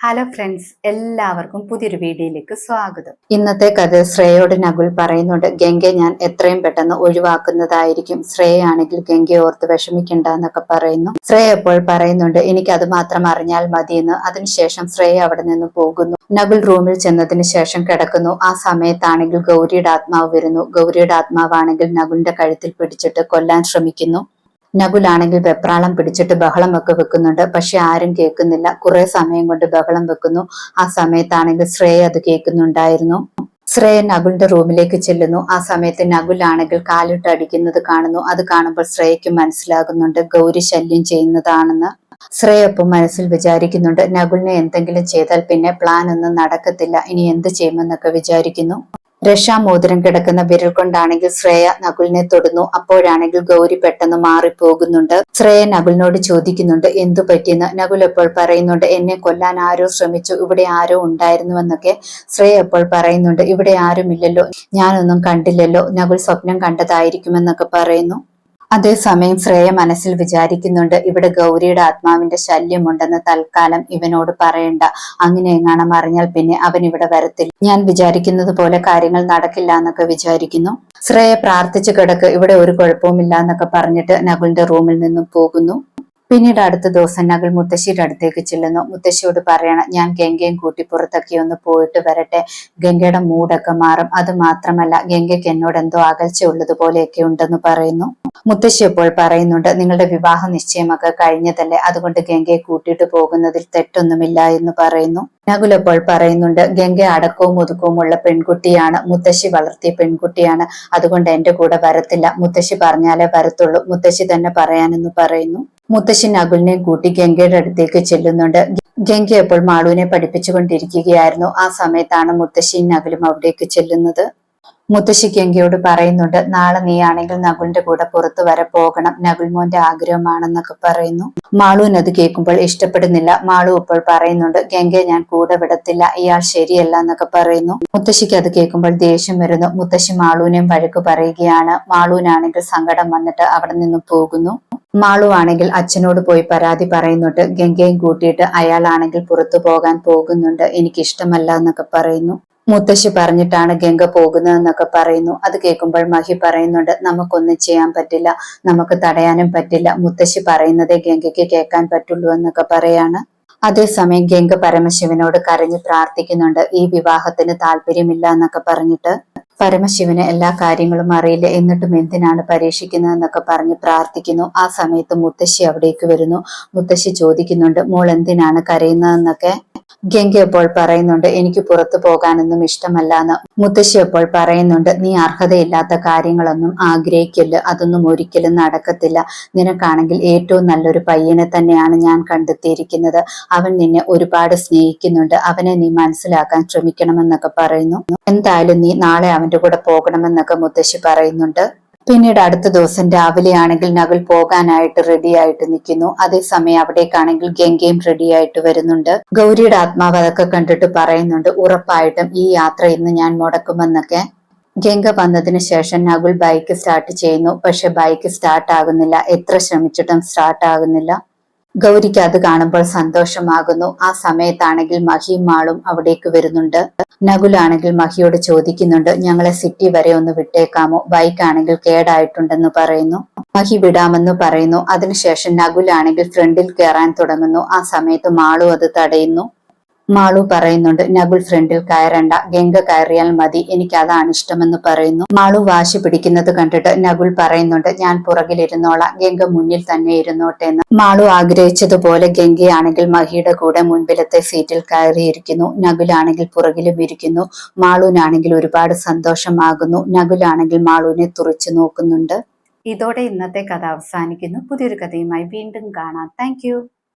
Hello friends എല്ലാവർക്കും പുതിയൊരു വീഡിയോയിലേക്ക് സ്വാഗതം. ഇന്നത്തെ കഥ ശ്രേയോട് നകുൽ പറയുന്നുണ്ട് ഗംഗെ ഞാൻ എത്രയും പെട്ടെന്ന് ഒഴിവാക്കുന്നതായിരിക്കും. ശ്രേയാണെങ്കിൽ ഗംഗയെ ഓർത്ത് വിഷമിക്കണ്ട എന്നൊക്കെ പറയുന്നു. ശ്രേയ എപ്പോൾ പറയുന്നുണ്ട് എനിക്ക് അത് മാത്രം അറിഞ്ഞാൽ മതിയെന്ന്. അതിനുശേഷം ശ്രേയ അവിടെ നിന്ന് പോകുന്നു. നകുൽ റൂമിൽ ചെന്നതിന് ശേഷം കിടക്കുന്നു. ആ സമയത്താണെങ്കിൽ ഗൗരിയുടെ ആത്മാവ് വരുന്നു. ഗൗരിയുടെ ആത്മാവാണെങ്കിൽ നകുലിന്റെ കഴുത്തിൽ പിടിച്ചിട്ട് കൊല്ലാൻ ശ്രമിക്കുന്നു. നകുലാണെങ്കിൽ വെപ്രാളം പിടിച്ചിട്ട് ബഹളം ഒക്കെ വെക്കുന്നുണ്ട്. പക്ഷെ ആരും കേൾക്കുന്നില്ല. കുറെ സമയം കൊണ്ട് ബഹളം വെക്കുന്നു. ആ സമയത്താണെങ്കിൽ ശ്രേയ അത് കേൾക്കുന്നുണ്ടായിരുന്നു. ശ്രേയ നകുലിന്റെ റൂമിലേക്ക് ചെല്ലുന്നു. ആ സമയത്ത് നകുലാണെങ്കിൽ കാലിട്ട് അടിക്കുന്നത് കാണുന്നു. അത് കാണുമ്പോൾ ശ്രേയക്ക് മനസ്സിലാകുന്നുണ്ട് ഗൗരി ശല്യം ചെയ്യുന്നതാണെന്ന്. ശ്രേയ ഒപ്പം മനസ്സിൽ വിചാരിക്കുന്നുണ്ട്. നകുലിനെ എന്തെങ്കിലും ചെയ്താൽ പിന്നെ പ്ലാൻ ഒന്നും നടക്കത്തില്ല. ഇനി എന്ത് ചെയ്യുമെന്നൊക്കെ വിചാരിക്കുന്നു. രക്ഷാമോതിരം കിടക്കുന്ന വിരൽ കൊണ്ടാണെങ്കിൽ ശ്രേയ നകുലിനെ തൊടുന്നു. അപ്പോഴാണെങ്കിൽ ഗൗരി പെട്ടെന്ന് മാറിപ്പോകുന്നുണ്ട്. ശ്രേയ നകുലിനോട് ചോദിക്കുന്നുണ്ട് എന്തു പറ്റിയെന്ന്? നകുൽ എപ്പോൾ പറയുന്നുണ്ട് എന്നെ കൊല്ലാൻ ആരോ ശ്രമിച്ചു. ഇവിടെ ആരോ ഉണ്ടായിരുന്നുവെന്നൊക്കെ ശ്രേയ എപ്പോൾ പറയുന്നുണ്ട്. ഇവിടെ ആരുമില്ലല്ലോ. ഞാനൊന്നും കണ്ടില്ലല്ലോ. നകുൽ സ്വപ്നം കണ്ടതായിരിക്കുമെന്നൊക്കെ പറയുന്നു. അതേസമയം ശ്രേയ മനസ്സിൽ വിചാരിക്കുന്നുണ്ട് ഇവിടെ ഗൗരിയുടെ ആത്മാവിന്റെ ശല്യമുണ്ടെന്ന് തൽക്കാലം ഇവനോട് പറയണ്ട. അങ്ങനെ എങ്ങാണം അറിഞ്ഞാൽ പിന്നെ അവൻ ഇവിടെ വരത്തില്ല. ഞാൻ വിചാരിക്കുന്നത് പോലെ കാര്യങ്ങൾ നടക്കില്ല എന്നൊക്കെ വിചാരിക്കുന്നു. ശ്രേയ പ്രാർത്ഥിച്ചു കിടക്ക് ഇവിടെ ഒരു കുഴപ്പവുമില്ല എന്നൊക്കെ പറഞ്ഞിട്ട് നകുലിന്റെ റൂമിൽ നിന്നും പോകുന്നു. പിന്നീട് അടുത്ത ദിവസം നകൾ മുത്തശ്ശിയുടെ അടുത്തേക്ക് ചെല്ലുന്നു. മുത്തശ്ശിയോട് പറയണം ഞാൻ ഗംഗയും കൂട്ടി പുറത്തൊക്കെ ഒന്ന് പോയിട്ട് വരട്ടെ. ഗംഗയുടെ മൂടൊക്കെ മാറും. അത് മാത്രമല്ല ഗംഗയ്ക്ക് എന്നോട് എന്തോ അകൽച്ച ഉള്ളതുപോലെയൊക്കെ ഉണ്ടെന്ന് പറയുന്നു. മുത്തശ്ശി ഇപ്പോൾ പറയുന്നുണ്ട് നിങ്ങളുടെ വിവാഹ നിശ്ചയമൊക്കെ കഴിഞ്ഞതല്ലേ? അതുകൊണ്ട് ഗംഗയെ കൂട്ടിയിട്ട് പോകുന്നതിൽ തെറ്റൊന്നുമില്ല എന്ന് പറയുന്നു. നകുൽ പറയുന്നുണ്ട് ഗംഗ അടക്കവും ഒതുക്കവും ഉള്ള പെൺകുട്ടിയാണ്. മുത്തശ്ശി വളർത്തിയ പെൺകുട്ടിയാണ്. അതുകൊണ്ട് എന്റെ കൂടെ വരത്തില്ല. മുത്തശ്ശി പറഞ്ഞാലേ വരത്തുള്ളൂ. മുത്തശ്ശി തന്നെ പറയാനെന്ന് പറയുന്നു. മുത്തശ്ശി നകുലിനെ കൂട്ടി ഗംഗയുടെ അടുത്തേക്ക് ചെല്ലുന്നുണ്ട്. ഗംഗ അപ്പോൾ മാളുവിനെ പഠിപ്പിച്ചുകൊണ്ടിരിക്കുകയായിരുന്നു. ആ സമയത്താണ് മുത്തശ്ശിയും നകുലും അവിടേക്ക് ചെല്ലുന്നത്. മുത്തശ്ശി ഗംഗയോട് പറയുന്നുണ്ട് നാളെ നീ ആണെങ്കിൽ നകുലിന്റെ കൂടെ പുറത്തു വരെ പോകണം. നകുൽ മോന്റെ ആഗ്രഹമാണെന്നൊക്കെ പറയുന്നു. മാളുവിന് അത് കേൾക്കുമ്പോൾ ഇഷ്ടപ്പെടുന്നില്ല. മാളു ഇപ്പോൾ പറയുന്നുണ്ട് ഗംഗയെ ഞാൻ കൂടെ വിടത്തില്ല. ഇയാൾ ശരിയല്ല എന്നൊക്കെ പറയുന്നു. മുത്തശ്ശിക്ക് അത് കേൾക്കുമ്പോൾ ദേഷ്യം വരുന്നു. മുത്തശ്ശി മാളുവിനെയും വഴക്ക് പറയുകയാണ്. മാളുവിനാണെങ്കിൽ സങ്കടം വന്നിട്ട് അവിടെ നിന്ന് പോകുന്നു. മാളു ആണെങ്കിൽ അച്ഛനോട് പോയി പരാതി പറയുന്നുണ്ട് ഗംഗയും കൂട്ടിയിട്ട് അയാളാണെങ്കിൽ പുറത്തു പോകാൻ പോകുന്നുണ്ട്. എനിക്ക് ഇഷ്ടമല്ല എന്നൊക്കെ പറയുന്നു. മുത്തശ്ശി പറഞ്ഞിട്ടാണ് ഗംഗ പോകുന്നതെന്നൊക്കെ പറയുന്നു. അത് കേൾക്കുമ്പോൾ മഹി പറയുന്നുണ്ട് നമുക്കൊന്നും ചെയ്യാൻ പറ്റില്ല നമുക്ക് തടയാനും പറ്റില്ല. മുത്തശ്ശി പറയുന്നതേ ഗംഗയ്ക്ക് കേൾക്കാൻ പറ്റുള്ളൂ എന്നൊക്കെ പറയാണ്. അതേസമയം ഗംഗ പരമശിവനോട് കരഞ്ഞ് പ്രാർത്ഥിക്കുന്നുണ്ട് ഈ വിവാഹത്തിന് താല്പര്യമില്ല എന്നൊക്കെ പറഞ്ഞിട്ട് പരമശിവന് എല്ലാ കാര്യങ്ങളും അറിയില്ല. എന്നിട്ടും എന്തിനാണ് പരീക്ഷിക്കുന്നതെന്നൊക്കെ പറഞ്ഞ് പ്രാർത്ഥിക്കുന്നു. ആ സമയത്ത് മുത്തശ്ശി അവിടേക്ക് വരുന്നു. മുത്തശ്ശി ചോദിക്കുന്നുണ്ട് മോൾ എന്തിനാണ് കരയുന്നതെന്നൊക്കെ? ഗംഗ അപ്പോൾ പറയുന്നുണ്ട് എനിക്ക് പുറത്തു പോകാനൊന്നും ഇഷ്ടമല്ല എന്ന് മുത്തശ്ശി അപ്പോൾ പറയുന്നുണ്ട് നീ അർഹതയില്ലാത്ത കാര്യങ്ങളൊന്നും ആഗ്രഹിക്കില്ല. അതൊന്നും ഒരിക്കലും നടക്കത്തില്ല. നിനക്കാണെങ്കിൽ ഏറ്റവും നല്ലൊരു പയ്യനെ തന്നെയാണ് ഞാൻ കണ്ടെത്തിയിരിക്കുന്നത്. അവൻ നിന്നെ ഒരുപാട് സ്നേഹിക്കുന്നുണ്ട്. അവനെ നീ മനസ്സിലാക്കാൻ ശ്രമിക്കണമെന്നൊക്കെ പറയുന്നു. എന്തായാലും നീ നാളെ അവന്റെ കൂടെ പോകണമെന്നൊക്കെ മുത്തശ്ശി പറയുന്നുണ്ട്. പിന്നീട് അടുത്ത ദിവസം രാവിലെ ആണെങ്കിൽ പോകാനായിട്ട് റെഡിയായിട്ട് നിൽക്കുന്നു. അതേസമയം അവിടേക്കാണെങ്കിൽ ഗംഗയും റെഡി ആയിട്ട് വരുന്നുണ്ട്. ഗൗരിയുടെ ആത്മാവ് അതൊക്കെ കണ്ടിട്ട് പറയുന്നുണ്ട് ഉറപ്പായിട്ടും ഈ യാത്ര ഇന്ന് ഞാൻ മുടക്കുമെന്നൊക്കെ. ഗംഗ വന്നതിന് ശേഷം നകുൽ ബൈക്ക് സ്റ്റാർട്ട് ചെയ്യുന്നു. പക്ഷെ ബൈക്ക് സ്റ്റാർട്ട് ആകുന്നില്ല. എത്ര ശ്രമിച്ചിട്ടും സ്റ്റാർട്ട് ആകുന്നില്ല. ഗൗരിക്ക് അത് കാണുമ്പോൾ സന്തോഷമാകുന്നു. ആ സമയത്താണെങ്കിൽ മഹിയും മാളും അവിടേക്ക് വരുന്നുണ്ട്. നകുലാണെങ്കിൽ മഹിയോട് ചോദിക്കുന്നുണ്ട് ഞങ്ങളെ സിറ്റി വരെ ഒന്ന് വിട്ടേക്കാമോ? ബൈക്കാണെങ്കിൽ കേടായിട്ടുണ്ടെന്ന് പറയുന്നു. മഹി വിടാമെന്ന് പറയുന്നു. അതിനുശേഷം നകുലാണെങ്കിൽ ഫ്രണ്ടിൽ കയറാൻ തുടങ്ങുന്നു. ആ സമയത്ത് മാളും അത് തടയുന്നു. മാളു പറയുന്നുണ്ട് നബുൾ ഫ്രണ്ടിൽ കയറണ്ട ഗംഗ കയറിയാൽ മതി എനിക്ക് അതാണ് ഇഷ്ടമെന്ന് പറയുന്നു. മാളു വാശി പിടിക്കുന്നത് കണ്ടിട്ട് നബുൾ പറയുന്നുണ്ട് ഞാൻ പുറകിലിരുന്നോളാം ഗംഗ മുന്നിൽ തന്നെ ഇരുന്നോട്ടെ എന്ന്. മാളു ആഗ്രഹിച്ചതുപോലെ ഗംഗയാണെങ്കിൽ മഹിയുടെ കൂടെ മുൻപിലത്തെ സീറ്റിൽ കയറിയിരിക്കുന്നു നബുലാണെങ്കിൽ പുറകിലും ഇരിക്കുന്നു മാളുവിനാണെങ്കിൽ ഒരുപാട് സന്തോഷമാകുന്നു നബുലാണെങ്കിൽ മാളുവിനെ തുറച്ചു നോക്കുന്നുണ്ട്. ഇതോടെ ഇന്നത്തെ കഥ അവസാനിക്കുന്നു. പുതിയൊരു കഥയുമായി വീണ്ടും കാണാം. താങ്ക്